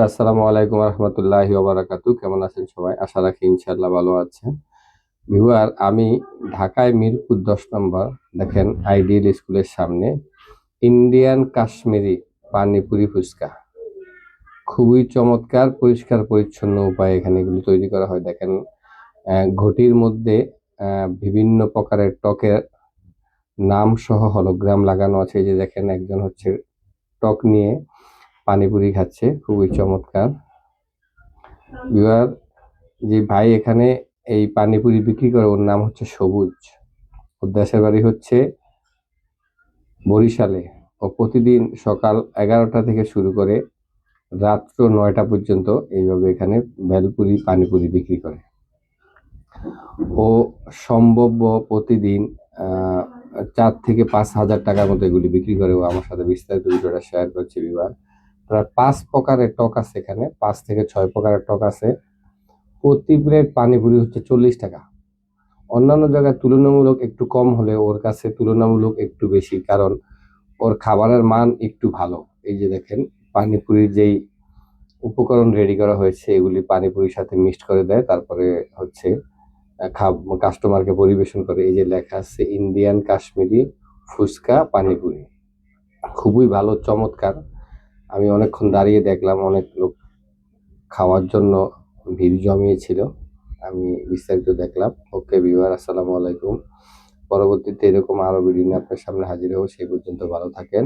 আসসালামু আলাইকুম রহমতুল্লাহ ওবরাকাতু কেমন আছেন সবাই? আশা রাখি ইনশাল্লাহ ভালো আছেন। ভিউয়ার, আমি ঢাকায় মিরপুর দশ নম্বর, দেখেন আইডিয়াল স্কুলের সামনে ইন্ডিয়ান কাশ্মীরি পানিপুরি ফুচকা। খুবই চমৎকার, পরিষ্কার, পরিচ্ছন্ন উপায়ে এখানে এগুলি তৈরি করা হয়। দেখেন ঘটির মধ্যে বিভিন্ন প্রকারের টকের নাম সহ হলোগ্রাম লাগানো আছে। যে দেখেন, একজন হচ্ছে টক নিয়ে পানিপুরি খাচ্ছে, খুবই চমৎকার। বিবার যে ভাই এখানে এই পানিপুরি বিক্রি করে, ওর নাম হচ্ছে সবুজ। ওর দেশের বাড়ি হচ্ছে বরিশালে। ও প্রতিদিন সকাল এগারোটা থেকে শুরু করে রাত্র নয়টা পর্যন্ত এইভাবে এখানে ভেলপুরি পানিপুরি বিক্রি করে। ও সম্ভব্য প্রতিদিন চার থেকে পাঁচ হাজার টাকার মতো এগুলি বিক্রি করে। ও আমার সাথে বিস্তারিত বিষয়টা শেয়ার করছে বিবার প্রায় পাঁচ প্রকারের টক আছে এখানে, পাঁচ থেকে ছয় প্রকারের টক আছে। প্রতি প্লেট পানিপুরি হচ্ছে চল্লিশ টাকা। অন্যান্য জায়গায় তুলনামূলক একটু কম হলে ওর কাছে তুলনামূলক একটু বেশি, কারণ ওর খাবারের মান একটু ভালো। এই যে দেখেন পানিপুরির যেই উপকরণ রেডি করা হয়েছে, এগুলি পানিপুরির সাথে মিক্সড করে দেয়, তারপরে হচ্ছে কাস্টমারকে পরিবেশন করে। এই যে লেখা আছে ইন্ডিয়ান কাশ্মীরি ফুচকা পানিপুরি খুবই ভালো, চমৎকার। আমি অনেকক্ষণ দাঁড়িয়ে দেখলাম, অনেক লোক খাওয়ার জন্য ভিড় জমিয়েছিল। আমি বিস্তারিত দেখলাম। ওকে বিবার আসসালামু আলাইকুম। পরবর্তীতে এরকম আরও ভিডিও নিয়ে আপনার সামনে হাজির হব। সেই পর্যন্ত ভালো থাকেন।